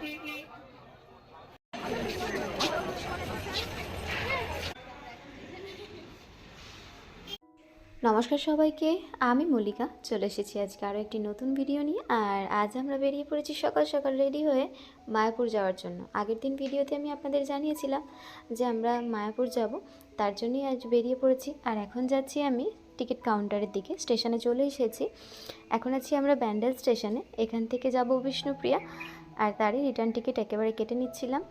নমস্কার সবাইকে, আমি মল্লিকা। চলে এসেছি আজকে আরও একটি নতুন ভিডিও নিয়ে, আর আজ আমরা বেরিয়ে পড়েছি সকাল সকাল রেডি হয়ে মায়াপুর যাওয়ার জন্য। আগের দিন ভিডিওতে আমি আপনাদের জানিয়েছিলাম যে আমরা মায়াপুর যাব, তার জন্যই আজ বেরিয়ে পড়েছি। আর এখন যাচ্ছি আমি টিকিট কাউন্টারের দিকে, স্টেশনে চলে এসেছি। এখন আছি আমরা ব্যান্ডেল স্টেশনে, এখান থেকে যাব বিষ্ণুপ্রিয়া। আর তারই রিটার্ন টিকিট একেবারে কেটে নিচ্ছিলাম।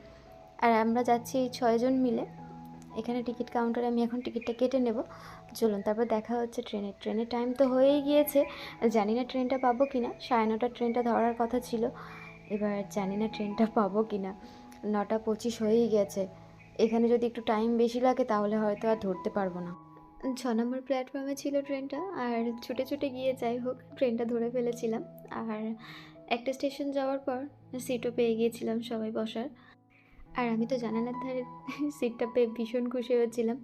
আর আমরা যাচ্ছি এই ছয়জন মিলে। এখানে টিকিট কাউন্টারে আমি এখন টিকিটটা কেটে নেব। চলুন, তারপর দেখা হচ্ছে ট্রেনে। ট্রেনের টাইম তো হয়েই গিয়েছে। জানি না ট্রেনটা পাবো কি না সাড়ে নটার ট্রেনটা ধরার কথা ছিল। এবার জানি না ট্রেনটা পাবো কি না নটা পঁচিশ হয়েই গেছে। এখানে যদি একটু টাইম বেশি লাগে, তাহলে হয়তো আর ধরতে পারব না। ছ নম্বর প্ল্যাটফর্মে ছিল ট্রেনটা। আর ছুটে ছুটে গিয়ে যাই হোক, ট্রেনটা ধরে ফেলেছিলাম। আর একটা স্টেশন যাওয়ার পর সিটও পেয়ে গিয়েছিলাম সবাই বসার। আর আমি তো জানালার ধারে সিটটা পেয়ে ভীষণ খুশি হয়েছিলাম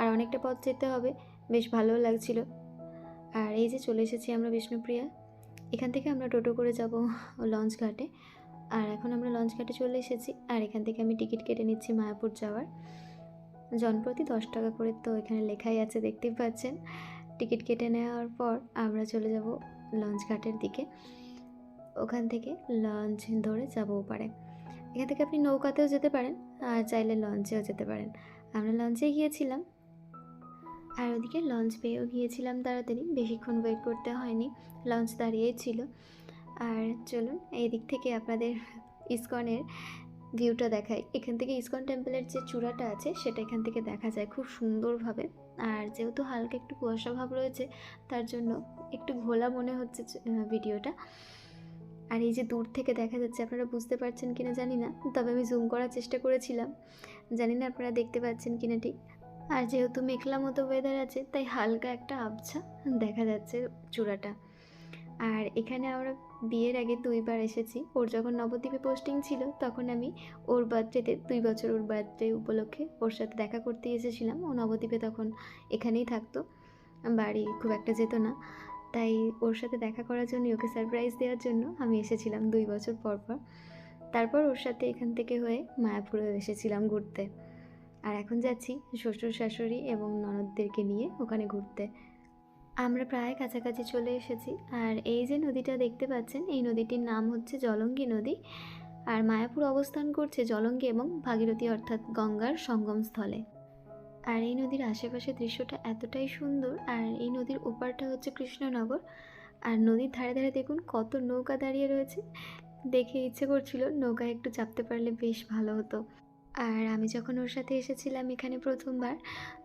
আর অনেকটা পথ যেতে হবে, বেশ ভালোও লাগছিল। আর এই যে চলে এসেছি আমরা বিষ্ণুপ্রিয়া। এখান থেকে আমরা টোটো করে যাব লঞ্চ ঘাটে। আর এখন আমরা লঞ্চ ঘাটে চলে এসেছি। আর এখান থেকে আমি টিকিট কেটে নিচ্ছি মায়াপুর যাওয়ার। জনপ্রতি দশ টাকা করে তো এখানে লেখাই আছে, দেখতেই পাচ্ছেন। টিকিট কেটে নেওয়ার পর আমরা চলে যাব লঞ্চ ঘাটের দিকে। ওখান থেকে লঞ্চ ধরে যাব পারে এখান থেকে আপনি নৌকাতেও যেতে পারেন, আর চাইলে লঞ্চেও যেতে পারেন। আমরা লঞ্চে গিয়েছিলাম, আর ওদিকে লঞ্চ পেয়েও গিয়েছিলাম তাড়াতাড়ি। বেশিক্ষণ ওয়েট করতে হয়নি লঞ্চ দাঁড়িয়েই ছিল। আর চলুন এই দিক থেকে আপনাদের ইসকনের ভিউটা দেখায় এখান থেকে ইসকন টেম্পলের যে চূড়াটা আছে, সেটা এখান থেকে দেখা যায় খুব সুন্দরভাবে। আর যেহেতু হালকা একটু কুয়াশা ভাব রয়েছে, তার জন্য একটু ঘোলা মনে হচ্ছে ভিডিওটা আর এই যে দূর থেকে দেখা যাচ্ছে, আপনারা বুঝতে পারছেন কিনা জানি না, তবে আমি জুম করার চেষ্টা করেছিলাম। জানি না আপনারা দেখতে পাচ্ছেন কিনা ঠিক। আর যেহেতু মেঘলা মতো ওয়েদার আছে, তাই হালকা একটা আবছা দেখা যাচ্ছে চূড়াটা। আর এখানে আমরা বিয়ের আগে দুইবার এসেছি। ওর যখন নবদ্বীপে পোস্টিং ছিল, তখন আমি ওর বার্থডেতে দুই বছর ওর বার্থডে উপলক্ষে ওর সাথে দেখা করতে এসেছিলাম। ও নবদ্বীপে তখন এখানেই থাকতো। বাড়ি খুব একটা যেত না। তাই ওর সাথে দেখা করার জন্য ওকে সারপ্রাইজ দেওয়ার জন্য আমি এসেছিলাম দুই বছর পর পর। তারপর ওর সাথে এখান থেকে হয়ে মায়াপুরে এসেছিলাম ঘুরতে। আর এখন যাচ্ছি শ্বশুর শাশুড়ি এবং ননদদেরকে নিয়ে ওখানে ঘুরতে। আমরা প্রায় কাছাকাছি চলে এসেছি। আর এই যে নদীটা দেখতে পাচ্ছেন, এই নদীটির নাম হচ্ছে জলঙ্গি নদী। আর মায়াপুর অবস্থান করছে জলঙ্গি এবং ভাগীরথী অর্থাৎ গঙ্গার সঙ্গমস্থলে। আর এই নদীর আশেপাশের দৃশ্যটা এতটাই সুন্দর, আর এই নদীর ওপারটা হচ্ছে কৃষ্ণনগর। আর নদীর ধারে ধারে দেখুন কত নৌকা দাঁড়িয়ে রয়েছে। দেখে ইচ্ছে করছিল নৌকা একটু চাপতে পারলে বেশ ভালো হতো। আর আমি যখন ওর সাথে এসেছিলাম এখানে প্রথমবার,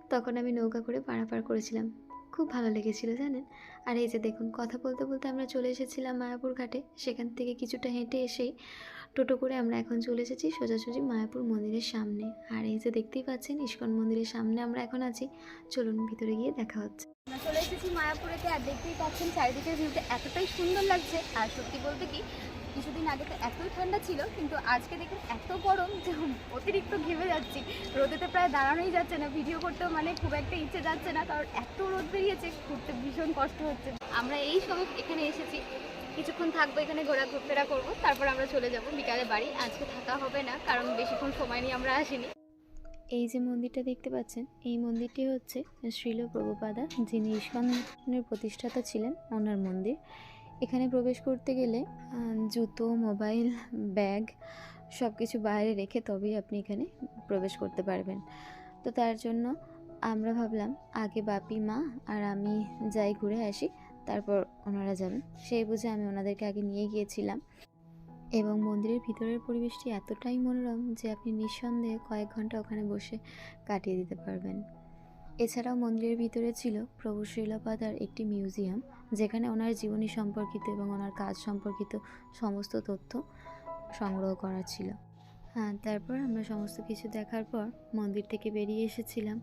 তখন আমি নৌকা করে পারাপার করেছিলাম। খুব ভালো লেগেছিল জানেন? আর এই যে দেখুন, কথা বলতে বলতে আমরা চলে এসেছিলাম মায়াপুর ঘাটে। সেখান থেকে কিছুটা হেঁটে এসেই টোটো করে আমরা এখন চলে এসেছি সোজাসুজি মায়াপুর মন্দিরের সামনে। আর এই যে দেখতেই পাচ্ছেন, ইস্কন মন্দিরের সামনে আমরা এখন আছি। চলুন ভিতরে গিয়ে দেখা হচ্ছে। আমরা চলে এসেছি মায়াপুরেতে আর দেখতেই পাচ্ছেন চারিদিকের ভিউটা এতটাই সুন্দর লাগছে। আর সত্যি বলতে কি কিছুদিন আগে তো এতই ঠান্ডা ছিল, কিন্তু আজকে দেখুন এত গরম যে অতিরিক্ত ঘেমে যাচ্ছি। রোদেতে প্রায় দাঁড়ানোই যাচ্ছে না, ভিডিও করতেও মানে খুব একটা ইচ্ছে যাচ্ছে না, কারণ এত রোদ বেরিয়েছে, ঘুরতে ভীষণ কষ্ট হচ্ছে। আমরা এই সময় এখানে এসেছি, কিছুক্ষণ থাকব এখানে ঘোরা ঘুরফেরা করব, তারপর আমরা চলে যাব বিকালে বাড়ি। আজকে থাকা হবে না, কারণ বেশিক্ষণ সময় নিয়ে আমরা আসিনি। এই যে মন্দিরটা দেখতে পাচ্ছেন, এই মন্দিরটি হচ্ছে শ্রীল প্রভুপাদা যিনি ইস্কনের প্রতিষ্ঠাতা ছিলেন, ওনার মন্দির। এখানে প্রবেশ করতে গেলে জুতো, মোবাইল, ব্যাগ সব কিছু বাইরে রেখে তবেই আপনি এখানে প্রবেশ করতে পারবেন। তো তার জন্য আমরা ভাবলাম, আগে বাপি, মা আর আমি যাই ঘুরে আসি, তারপর ওনারা যাবেন। সেই বুঝে আমি ওনাদেরকে আগে নিয়ে গিয়েছিলাম। এবং মন্দিরের ভিতরের পরিবেশটি এতটাই মনোরম যে আপনি নিঃসন্দেহে কয়েক ঘণ্টা ওখানে বসে কাটিয়ে দিতে পারবেন। এছাড়াও মন্দিরের ভিতরে ছিল প্রভু শ্রীলপাদার একটি মিউজিয়াম, যেখানে ওনার জীবনী সম্পর্কিত এবং ওনার কাজ সম্পর্কিত সমস্ত তথ্য সংগ্রহ করা ছিল। হ্যাঁ তারপর আমরা সমস্ত কিছু দেখার পর মন্দির থেকে বেরিয়ে এসেছিলাম।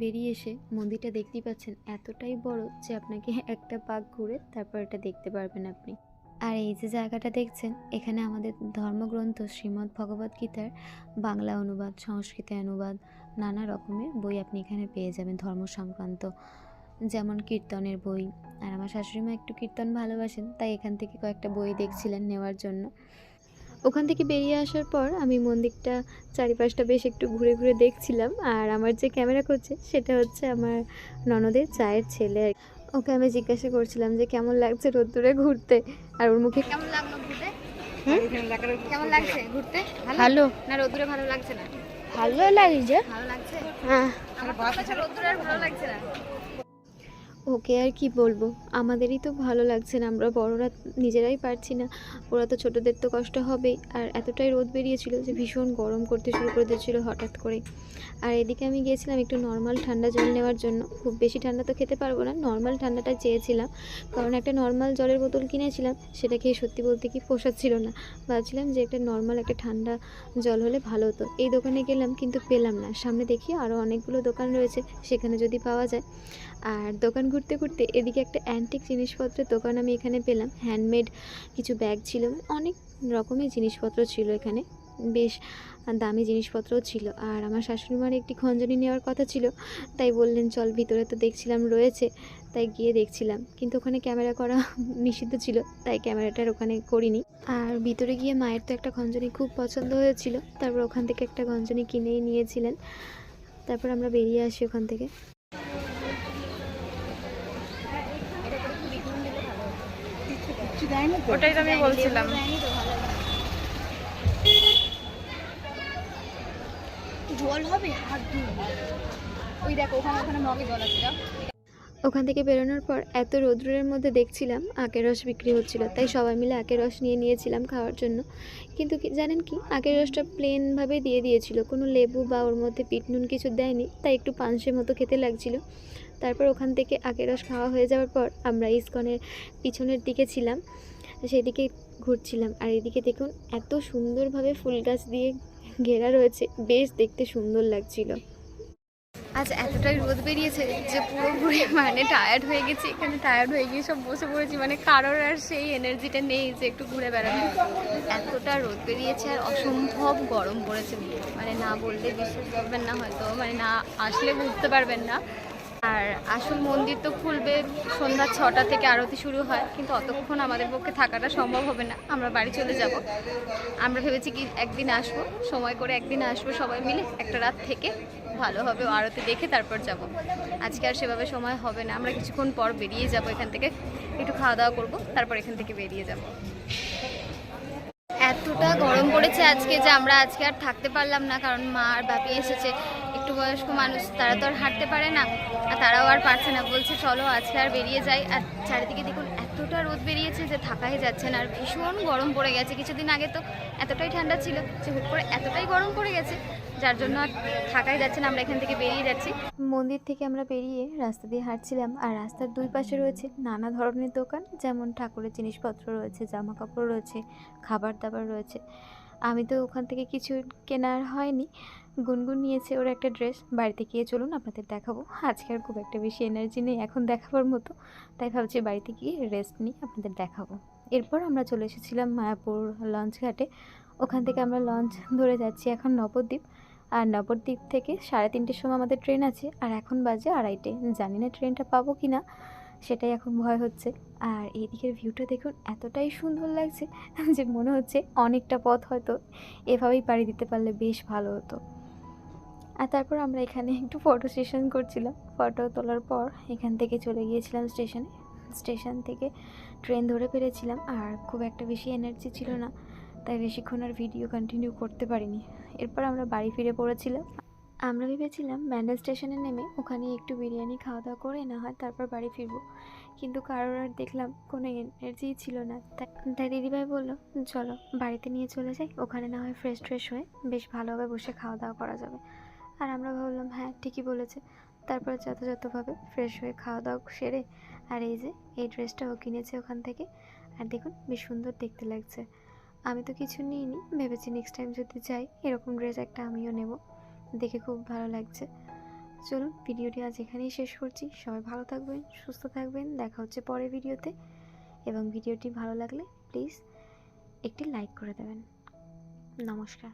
বেরিয়ে এসে মন্দিরটা দেখতেই পাচ্ছেন এতটাই বড় যে আপনাকে একটা পাক ঘুরে তারপর এটা দেখতে পারবেন আপনি। আর এই যে জায়গাটা দেখছেন, এখানে আমাদের ধর্মগ্রন্থ শ্রীমদ্ ভগবদ্গীতার বাংলা অনুবাদ সংস্কৃতে অনুবাদ নানা রকমের বই আপনি এখানে পেয়ে যাবেন ধর্ম সংক্রান্ত যেমন কীর্তনের বই। আর আমার শাশুড়ি মা একটু কীর্তন ভালোবাসেন তাই এখান থেকে কয়েকটা বই দেখছিলেন নেওয়ার জন্য। ওখান থেকে বেরিয়ে আসার পর আমি মন্দিরটা চারিপাশটা বেশ একটু ঘুরে ঘুরে দেখছিলাম। আর আমার যে ক্যামেরা করছে সেটা হচ্ছে আমার ননদের চায়ের ছেলে আর ওকে আমি জিজ্ঞাসা করছিলাম যে কেমন লাগছে রোদ্দুরে ঘুরতে? আর ওর মুখে কেমন লাগল ঘুরতে? কেমন লাগছে ঘুরতে? ভালো। না রোদ্দুরে ভালো লাগছে না? ভালো লাগছে। ভালো লাগছে? হ্যাঁ। ভালো লাগছে না। ওকে আর কি বলব? আমাদেরই তো ভালো লাগছে না, আমরা বড়রা নিজেরাই পারছি না। ওরা তো ছোটোদের তো কষ্ট হবেই। আর এতটাই রোদ বেরিয়েছিল যে ভীষণ গরম করতে শুরু করে দিয়েছিল হঠাৎ করে। আর এদিকে আমি গিয়েছিলাম একটু নর্মাল ঠান্ডা জল নেওয়ার জন্য। খুব বেশি ঠান্ডা তো খেতে পারব না নর্মাল ঠান্ডাটা চেয়েছিলাম। কারণ একটা নর্মাল জলের বোতল কিনেছিলাম, সেটা খেয়ে সত্যি বলতে কি পোষাচ্ছিল না। ভাবছিলাম যে একটা নর্মাল একটা ঠান্ডা জল হলে ভালো হতো। এই দোকানে গেলাম কিন্তু পেলাম না। সামনে দেখি আরও অনেকগুলো দোকান রয়েছে, সেখানে যদি পাওয়া যায়। আর দোকান ঘুরতে ঘুরতে এদিকে একটা অ্যান্টিক জিনিসপত্রের দোকান আমি এখানে পেলাম। হ্যান্ডমেড কিছু ব্যাগ ছিল। অনেক রকমের জিনিসপত্র ছিল এখানে। বেশ দামি জিনিসপত্রও ছিল। আর আমার শাশুড়ি মার একটি খঞ্জনি নেওয়ার কথা ছিল। তাই বললেন, চল ভিতরে তো দেখছিলাম, রয়েছে। তাই গিয়ে দেখছিলাম। কিন্তু ওখানে ক্যামেরা করা নিষিদ্ধ ছিল। তাই ক্যামেরাটার ওখানে করিনি। আর ভিতরে গিয়ে মায়ের তো একটা খঞ্জনি খুব পছন্দ হয়েছিল। তারপর ওখান থেকে একটা খঞ্জনি কিনেই নিয়েছিলেন। তারপর আমরা বেরিয়ে আসি ওখান থেকে। ওটাই তো আমি বলছিলাম। জল হবে? হাত ওই দেখো ওখানে ওখানে মগে জল আছে ওখান থেকে বেরোনোর পর এত রৌদ্রের মধ্যে দেখছিলাম আখের রস বিক্রি হচ্ছিল তাই সবাই মিলে আখের রস নিয়ে নিয়েছিলাম খাওয়ার জন্য। কিন্তু কি জানেন কি? আখের রসটা প্লেনভাবে দিয়ে দিয়েছিল কোনো লেবু বা ওর মধ্যে পিটনুন কিছু দেয়নি তাই একটু পানসের মতো খেতে লাগছিল। তারপর ওখান থেকে আখের রস খাওয়া হয়ে যাওয়ার পর আমরা ইস্কনের পিছনের দিকে ছিলাম, সেদিকে ঘুরছিলাম। আর এদিকে দেখুন এত সুন্দরভাবে ফুল গাছ দিয়ে ঘেরা রয়েছে, বেশ দেখতে সুন্দর লাগছিল। আজ এতটাই রোদ বেরিয়েছে যে পুরোপুরি মানে টায়ার্ড হয়ে গেছি। এখানে টায়ার্ড হয়ে গিয়ে সব বসে পড়েছি মানে কারোর আর সেই এনার্জিটা নেই যে একটু ঘুরে বেড়ানো এতটা রোদ বেরিয়েছে আর অসম্ভব গরম পড়েছে। মানে না বললে বিশ্বাস করবেন না হয়তো মানে না আসলে বুঝতে পারবেন না। আর আসল মন্দির তো খুলবে সন্ধ্যা ছটা থেকে আরতি শুরু হয়, কিন্তু অতক্ষণ আমাদের পক্ষে থাকাটা সম্ভব হবে না। আমরা বাড়ি চলে যাব। আমরা ভেবেছি কি একদিন আসব, সময় করে একদিন আসব সবাই মিলে, একটা রাত থেকে ভালো হবে আরতি দেখে তারপর যাব। আজকে আর সেভাবে সময় হবে না, আমরা কিছুক্ষণ পর বেরিয়ে যাব এখান থেকে, একটু খাওয়া দাওয়া করব, তারপর এখান থেকে বেরিয়ে যাব। এতটা গরম পড়েছে আজকে যে আমরা আজকে আর থাকতে পারলাম না, কারণ মা আর বাপি এসেছে। একটু বয়স্ক মানুষ, তারা তো আর হাঁটতে পারে না, আর তারাও আর পারছে না। বলছে, চলো, আজকে আর বেরিয়ে যাই। আর চারিদিকে দেখুন, এতটা রোদ বেরিয়েছে যে থাকাই যাচ্ছে না, আর ভীষণ গরম পড়ে গেছে। কিছুদিন আগে তো এতটাই ঠান্ডা ছিল যে হুট করে এতটাই গরম পড়ে গেছে, যার জন্য আর থাকাই যাচ্ছে না। আমরা এখান থেকে বেরিয়ে যাচ্ছি। মন্দির থেকে আমরা বেরিয়ে রাস্তা দিয়ে হাঁটছিলাম, আর রাস্তার দুই পাশে রয়েছে নানা ধরনের দোকান, যেমন ঠাকুরের জিনিসপত্র রয়েছে জামা কাপড় রয়েছে, খাবার দাবার রয়েছে। আমি তো ওখান থেকে কিছু কেনার হয়নি। গুনগুন নিয়েছে ওর একটা ড্রেস। বাড়িতে গিয়ে চলুন, আপনাদের দেখাবো। আজকে আর খুব একটা বেশি এনার্জি নেই এখন দেখাবার মতো। তাই ভাবছি বাড়িতে গিয়ে রেস্ট নিয়ে আপনাদের দেখাবো। এরপর আমরা চলে এসেছিলাম মায়াপুর লঞ্চ ঘাটে। ওখান থেকে আমরা লঞ্চ ধরে যাচ্ছি এখন নবদ্বীপ। আর নবদ্বীপ থেকে সাড়ে তিনটের সময় আমাদের ট্রেন আছে। আর এখন বাজে আড়াইটে। জানি না ট্রেনটা পাবো কি না সেটাই এখন ভয় হচ্ছে। আর এদিকের ভিউটা দেখুন, এতটাই সুন্দর লাগছে যে মনে হচ্ছে অনেকটা পথ হয়তো এভাবেই পাড়ি দিতে পারলে বেশ ভালো হতো। আর তারপর আমরা এখানে একটু ফটো সেশন করছিলাম। ফটো তোলার পর এখান থেকে চলে গিয়েছিলাম স্টেশনে স্টেশন থেকে ট্রেন ধরে পেরেছিলাম আর খুব একটা বেশি এনার্জি ছিল না। তাই বেশিক্ষণ আর ভিডিও কন্টিনিউ করতে পারিনি। এরপর আমরা বাড়ি ফিরে পড়েছিলাম। আমরা ভেবেছিলাম ব্যান্ডেল স্টেশনে নেমে ওখানে একটু বিরিয়ানি খাওয়া দাওয়া করে না হয় তারপর বাড়ি ফিরবো। কিন্তু কারোর আর দেখলাম কোনো এনার্জিই ছিল না। তাই দিদিভাই বলল, চলো, বাড়িতে নিয়ে চলে যাই। ওখানে না হয় ফ্রেশ ট্রেশ হয়ে বেশ ভালোভাবে বসে খাওয়া দাওয়া করা যাবে। আর আমরা ভাবলাম হ্যাঁ ঠিকই বলেছে। তারপর যথাযথভাবে ফ্রেশ হয়ে খাওয়া দাওয়া সেরে আর এই যে, এই ড্রেসটাও কিনেছে ওখান থেকে। আর দেখুন, বেশ সুন্দর দেখতে লাগছে। আমি তো কিছু নিইনি, ভেবেছি নেক্সট টাইম যদি যাই, এরকম ড্রেস একটা আমিও নেব। দেখে খুব ভালো লাগছে। চলুন ভিডিওটি আজ এখানেই শেষ করছি। সবাই ভালো থাকবেন, সুস্থ থাকবেন। দেখা হচ্ছে পরের ভিডিওতে। এবং ভিডিওটি ভালো লাগলে প্লিজ একটি লাইক করে দেবেন। নমস্কার।